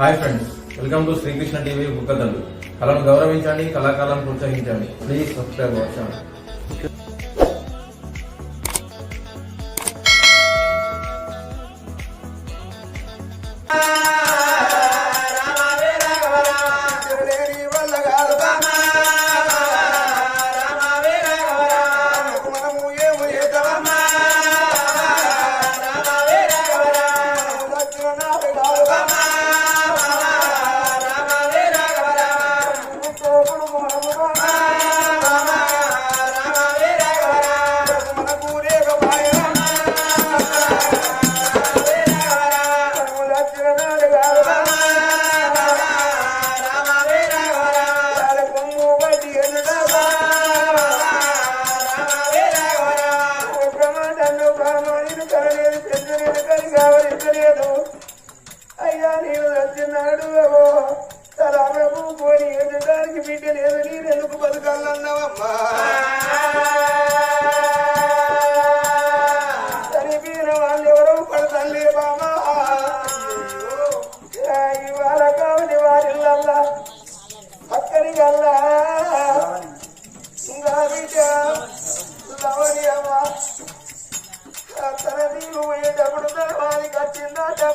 Hi friends welcome to Srikrishna TV బుక్కథలు కళను గౌరవించండి కళాకాలను ప్రోత్సహించండి. ప్లీజ్ సబ్స్క్రైబ్ అవర్ ఛానల్ నాలుగు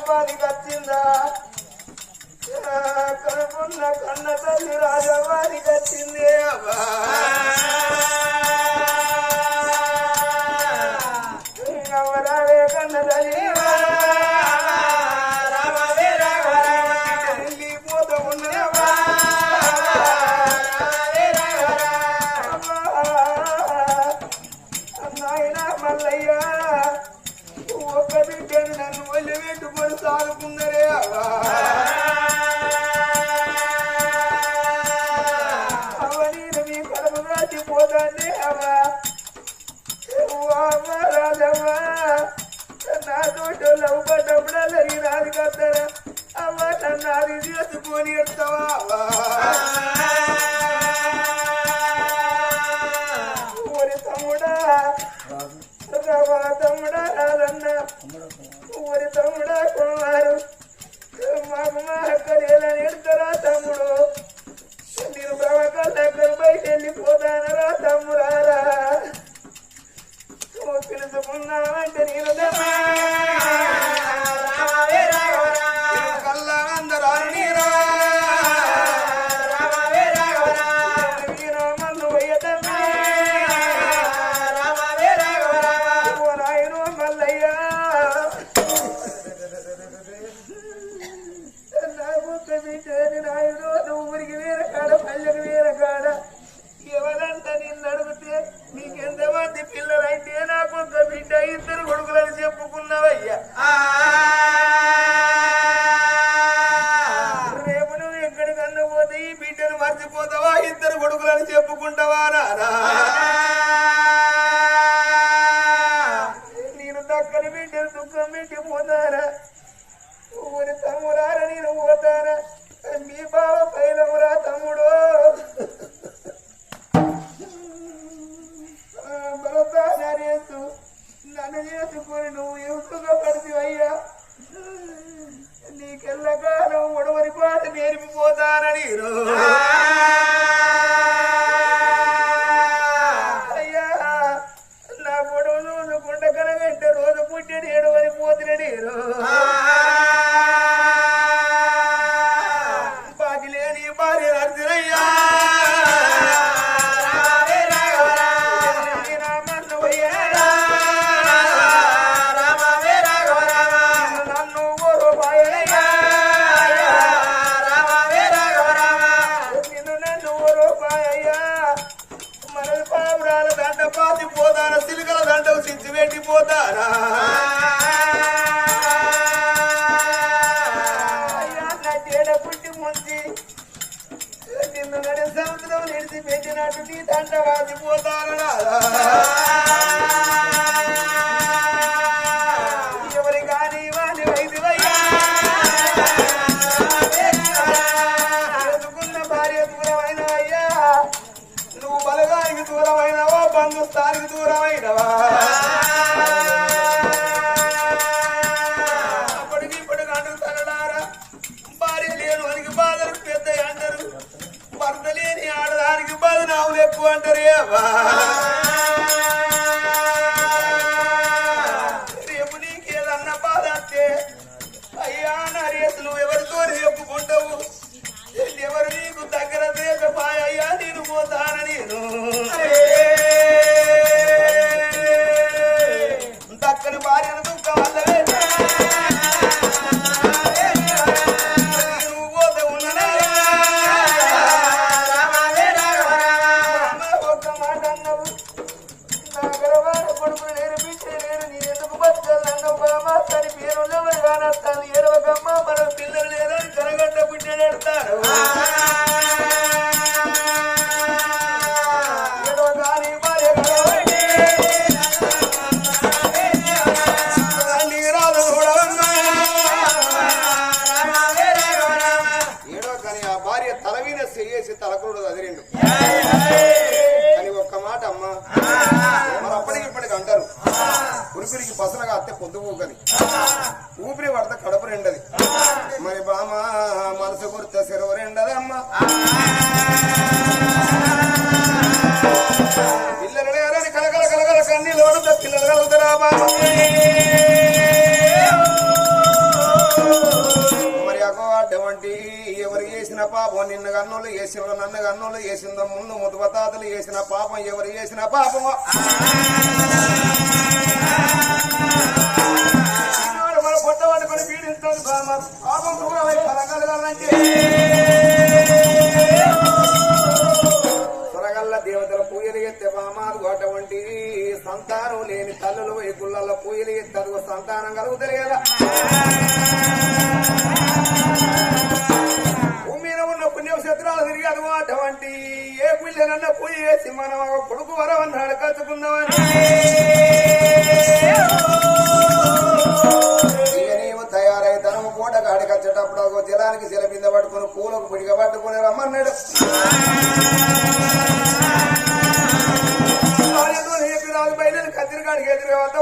Bye. చేసుకొని నువ్వు ఎత్తుగా కలిసివయ్యా నీకెల్లగానం ఒడవరి పాట నేర్పిపోతానని పోతారా? నిన్ను నడి సముద్రం నిడిచి పెట్టినట్టు నీ దండ వాసిపోతా వేసిన నన్ను అన్నోళ్ళు వేసిందో ముళ్ళు ముద్దుబతాతలు వేసిన పాపం ఎవరు వేసిన పాపం? మన పొట్ట పట్టుకొని పీడిస్తుంది దేవతల పూజలు ఎత్తే పామాదు గోట వంటి సంతానం లేని తల్లులు ఈ గుళ్ళల్లో పూజలు ఎత్తే సంతానం కలుగుతారు కదా. పుణ్యక్షేత్రాలు తిరిగి అలవాట వంటి ఏ గుళ్ళనన్న పూజ వేసి మనం కొడుకు వరవన్నాడు కలుసుకుందామని. తనము కోట కాడికి వచ్చేటప్పుడు ఒక జలానికి సెలబింద పట్టుకుని పూలకు పిడిగ పట్టుకుని రమ్మన్నాడు. రాజు పైన కత్తిరికాడికి ఎదురుగా వద్ద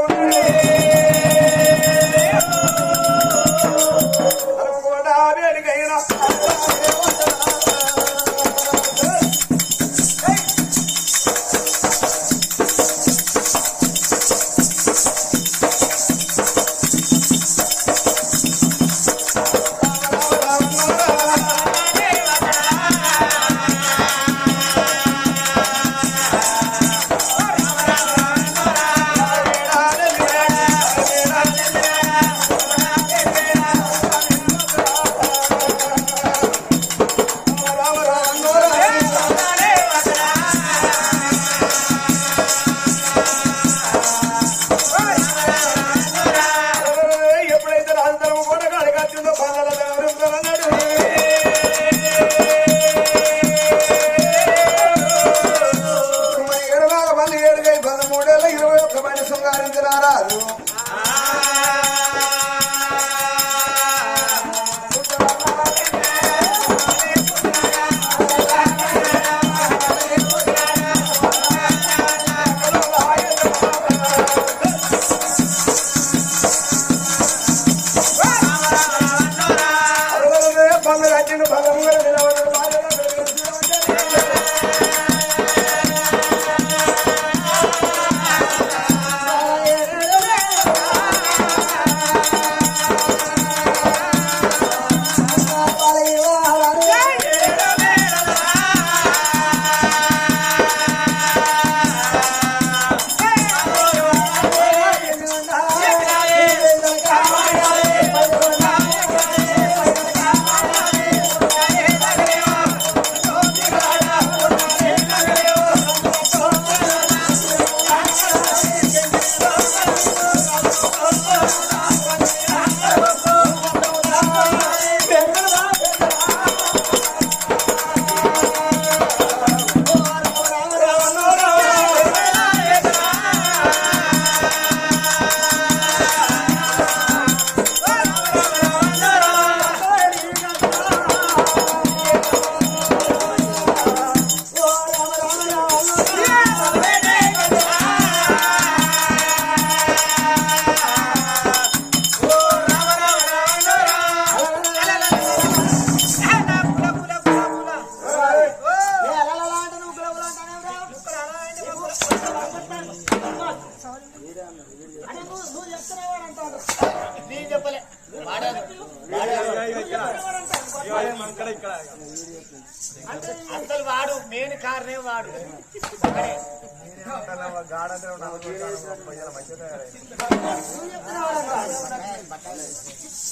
అసలు వాడు మెయిన్ కారణం వాడు.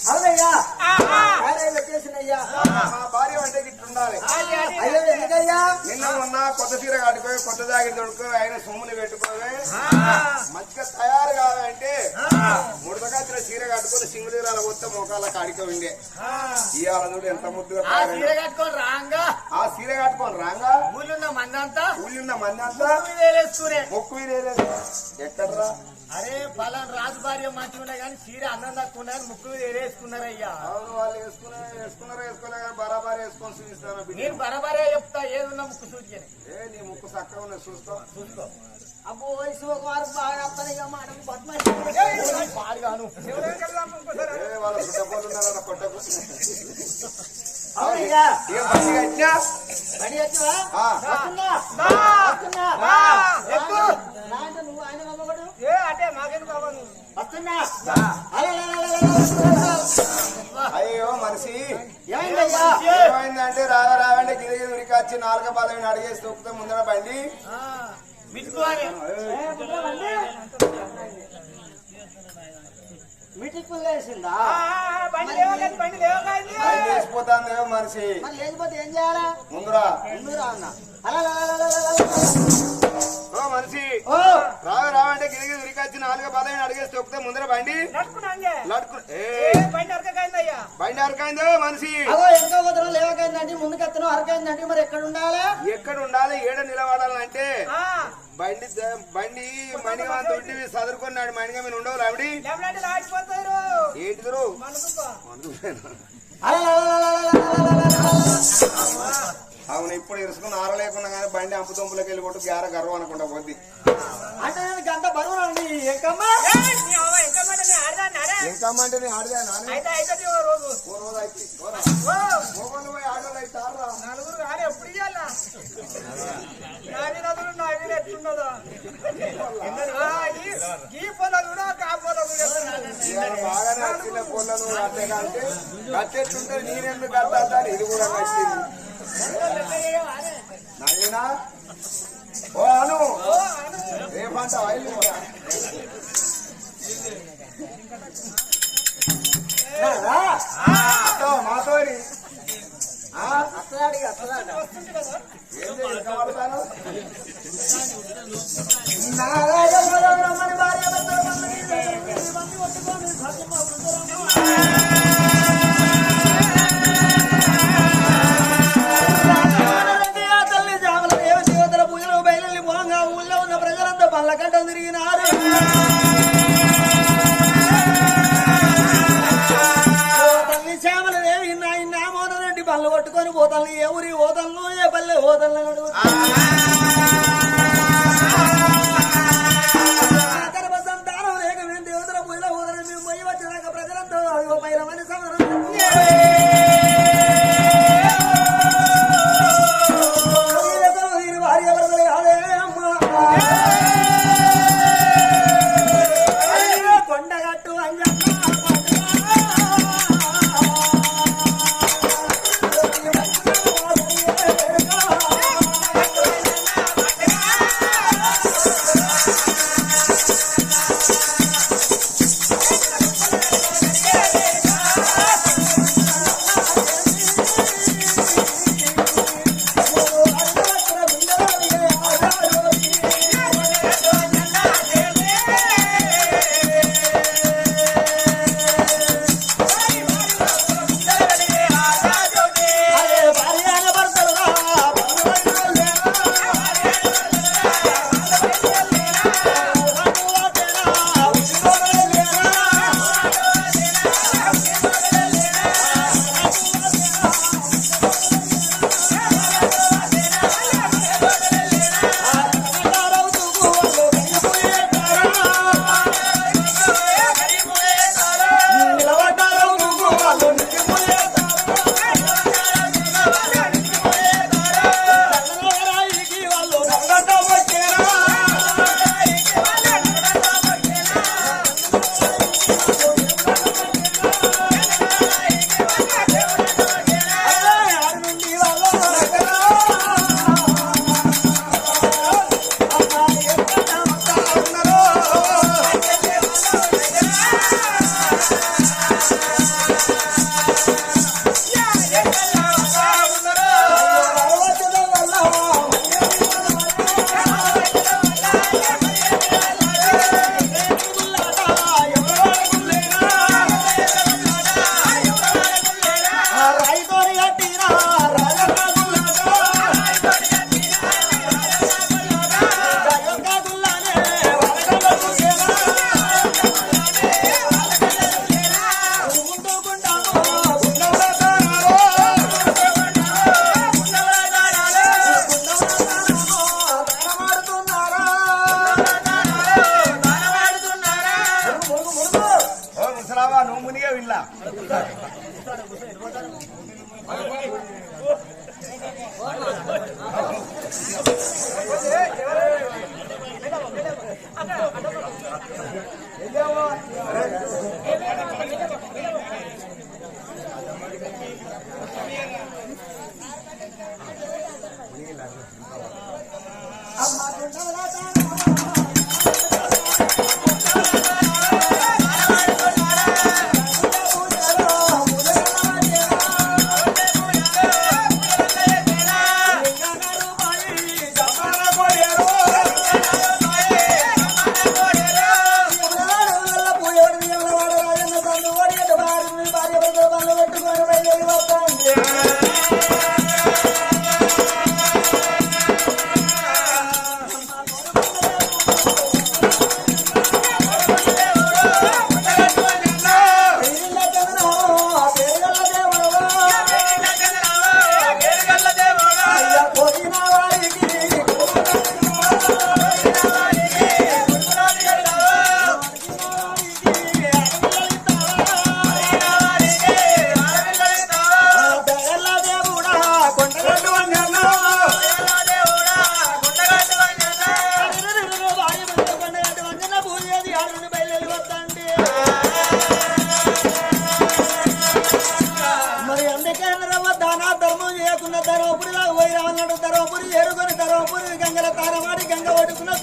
అవునయ్యా. వచ్చేసినయ్యా భార్య అంటే గిట్లుండాలి అయ్యో ఎందుకయ్యా? నిన్న మొన్న కొత్త చీర కట్టుకోవి కొత్త జాకెట్ తొడుకో ఆయన సొమ్ములు పెట్టుకోవి. మంచిగా తయారు కావాలంటే ముడతకాచిన చీర కట్టుకొని సింగులీరాల పోతే మోకాల కాడిక ఉండే ఇవాళ చూడు ఎంత ముద్దుగా ఆ. చీర కట్టుకొని రాంగా. ఆ చీర కట్టుకొని రాంగా. ఊళ్ళున్న మందంతా ఊళ్ళున్న మంది అంతా వేలేసుకునే మొక్కు వీరేలేదు ఎక్కడరా? అరే పలాన్ రాజు భార్య మంచిగున్నా కానీ చీర అన్నం తక్కువ ముక్కు వేసుకున్నారయ్యా అవును వాళ్ళు వేసుకున్నారు వేసుకోలేదు బరాబర్ వేసుకొని చూపిస్తాను నేను బరాబరే చెప్తా ఏదున్నా ముక్కు చూసి ఏ నీ ముక్కు చక్కగా ఉన్నది చూసుకో. చూసుకో. అబ్బో శివకుమార్ బాగా అత్తనిగా మనం బద్మాను వాళ్ళ చుట్టపోలు ఉన్నారా కొట్టకు. అవునయ్యా బండి వచ్చినా నువ్వు ఆయన అయ్యో మనిషి. ఏమైందంటే రాగా రావండి గిరిగి ఉరికొచ్చి నాలుగ పదవిని అడిగేసి తొక్కుతా ముందర బండి. మిటికులేసిందా మనిషి. ముందురా. ముందురా అన్న అలా. ఓ మనిషి. రావే రావంటే గిరిగి ఉరికొచ్చి నాలుగు పదవి అడిగేసి తొక్కితే ముందర బండి. బండి అరకైందో మనిషి. లేవకైందండి ముందుకెత్తను అరకైందండి మరి ఎక్కడ ఉండాలి? ఎక్కడ ఉండాలి? ఏడ నిలబడాలంటే? బండి బండి మణిగాంత ఉంటివి చదువుకున్నాడు మణిగా మీరు ఉండవు రావిడి ఏంటి గురు అవును ఇప్పుడు ఇరుసుకుని ఆరలేకున్నా కానీ బండి అంపు తొంపులకు వెళ్ళి కొట్టు గ్యార గర్వం అనుకుంటా పోద్ది అంటే అంత బరువు ఎంకమ్మంటే నేను? ఆడదా ఓ అయితే. ఆడరా? నలుగురు కానీ ఎప్పుడు ఇవ్వాలా నావినదులు నావిన ఎట్లున్నదో ఈ పొలం కూడా ఆ పొలం బాగా నచ్చిన పొలం అట్లే కాదు గట్టెట్లుంటే నేనెందుకు అర్థం ఇది కూడా నచ్చింది నాయనా ఓ అను రేపంట వైలు మాతోని అసలాడి అసలాడి ఏం పడతాను నారాయణ భార్య 这不算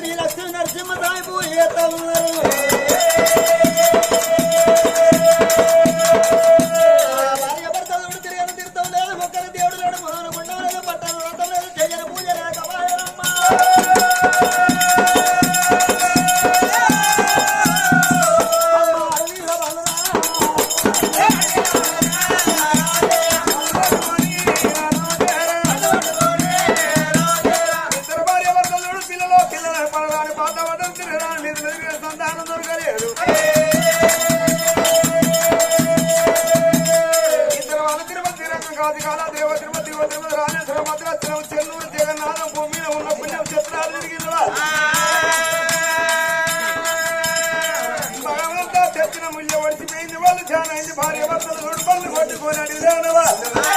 శ్రీ లక్ష్మీ నరసింహ స్వామి పూజ ఉన్నారు. రాజేశ్వర భద్రాచలం చెన్నూరు జగన్నాథం భూమి ఉన్న పుణ్యం చిత్రాలు తిరిగింది భగవంతా తెచ్చిన ముల్య వడిచిపోయింది వాళ్ళు చాలా అయింది భార్య భర్తలు రెండు పనులు కొట్టుకొని అడిగిన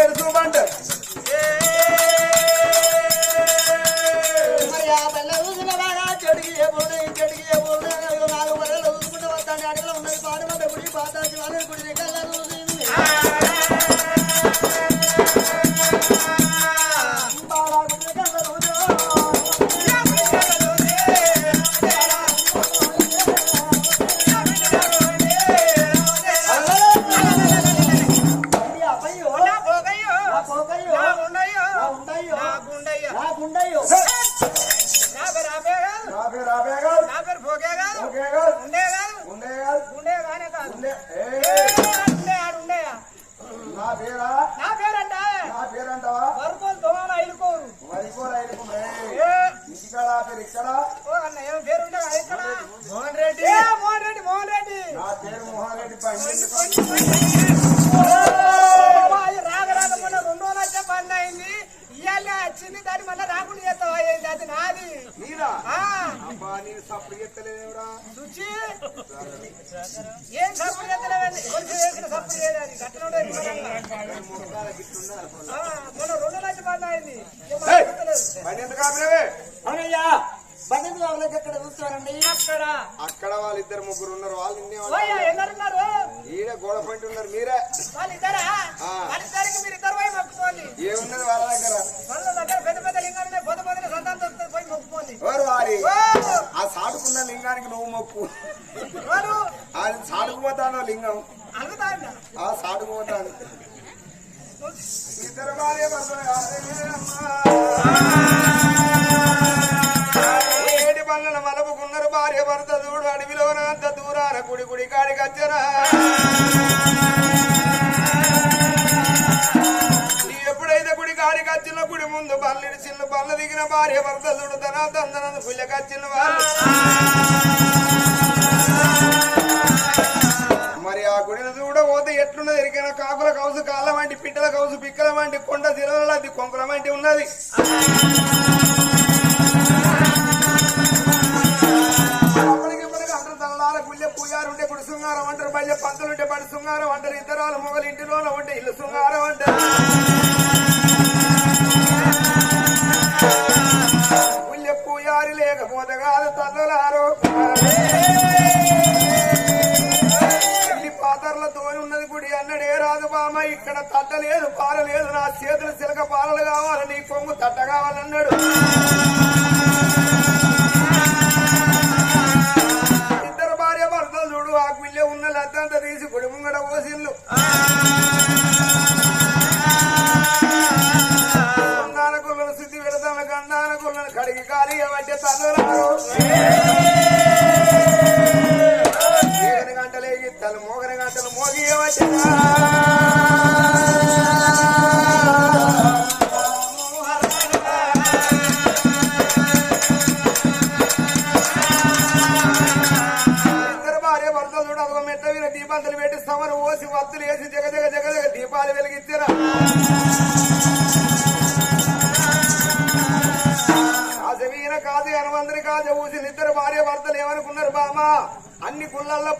ఆడవారు నా పేరా? నా పేరంటావా? మరి కూడా అయిపోయి ఇంటికాడ ఆ పేరు ఇక్కడ? మోహన్ రెడ్డి. మోహన్ రెడ్డి మోహన్ రెడ్డి. నా పేరు మోహన్ రెడ్డి పండి. రాగ రాగ మొన్న రెండు రోజులు వచ్చే పని అయింది ఇవాళ వచ్చింది దాన్ని మళ్ళీ రాకుండా చేస్తావా? ఏంది? అది నాది? నీరా నేను సప్పుడు ఎత్తలేదేవరా చూచి ఏం చేస్తలేవండి కొంచెం వేసిన సప్పుడు చేయదు కట్టడం మొన్న రెండు అయింది అవునయ్యా వాళ్ళకి ఎక్కడ చూస్తారండి? అక్కడ. అక్కడ వాళ్ళిద్దరు ముగ్గురు ఉన్నారు వాళ్ళు ఎందరున్నారు ఈడ గోడ పంటి ఉన్నారు మీరే. వాళ్ళిద్దరా? వాళ్ళిద్దరికి మీరు ఇద్దరు పోయి మొక్కుకోండి. ఏమున్నది వాళ్ళ దగ్గర? వాళ్ళ దగ్గర పెద్ద పెద్ద లింగాలు పొద్దు పొద్దున సంతానం పోయి మొక్కుకోండి! ఆ సాటుకున్న లింగానికి నువ్వు మొక్కు. లింగం. అడుగుతా ఆ సాటుకుపోతాను ఇద్దరు భార్య భర్తలు కాదే అమ్మా. భార్య భర్త చూడు అడవిలో అంత దూరాన గుడి కుడి కాడికి వచ్చరా నీ ఎప్పుడైతే గుడి కాడికి వచ్చిన గుడి ముందు బల్లిడి చిన్న బల్ల దిగిన భార్య భర్త చూడు తన తందన పుల్లకచ్చిన వాళ్ళు మరి ఆ ఎట్లున్నది? ఎరికైన కాకుల కౌసు కాళ్ళ వంటి పిట్టల కౌసు పిక్కల వంటి కొండ శిలలది కొంకుల వంటి ఉన్నది. అప్పటికి ఇప్పటికి పూజారు ఉంటే గుడి శృంగారం అంటారు బయట పంతులు ఉంటే బడి శృంగారం అంటారు ఇద్దరాలు మొగలు ఇంటిలోన ఉంటే ఇల్లు శృంగారం అంటారు. గుళ్ళె పూజారి లేకపోతే కాదు తల్లులారు. ఇల్లి ఉన్నది గుడి అన్నడే రాదు బామ. ఇక్కడ తట్ట లేదు పాల లేదు నా చేతులు చిలక పాలలు కావాలి నీ కొంగు తట్ట కావాలన్నాడు. ఇద్దరు భార్య భర్తలు చూడు ఆ గుళ్ళె ఉన్న లద్దంతా తీసి గుడి ముంగడ పోసిల్లు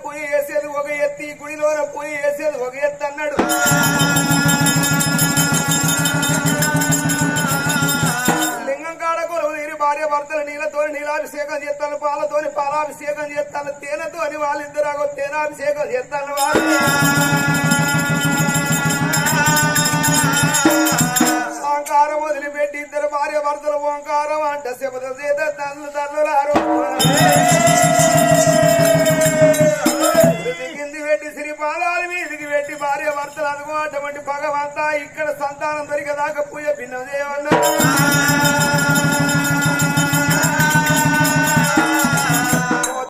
పూజ చేసేది ఒక ఎత్తి గుడిలోన పూజ చేసేది ఒక ఎత్తు అన్నాడు. లింగం కాడ కొలువు భార్య భర్తలు నీళ్ళతో నీలాభిషేకం చేస్తాను పాలతోని పాలాభిషేకం చేస్తాను తేనెతోని వాళ్ళిద్దరు తేనాభిషేకం చేస్తాను వాళ్ళు ఓంకారం వదిలిపెట్టి ఇద్దరు భార్య భర్తలు ఓంకారం అంట శబద చేత తల్లు తల్లులారు పెట్టి శ్రీ పాదాల వీధికి పెట్టి భార్య భర్తలు అనుకో భగవంతా ఇక్కడ సంతానం దొరికేదాకా పూజ భిన్నదేవన్నా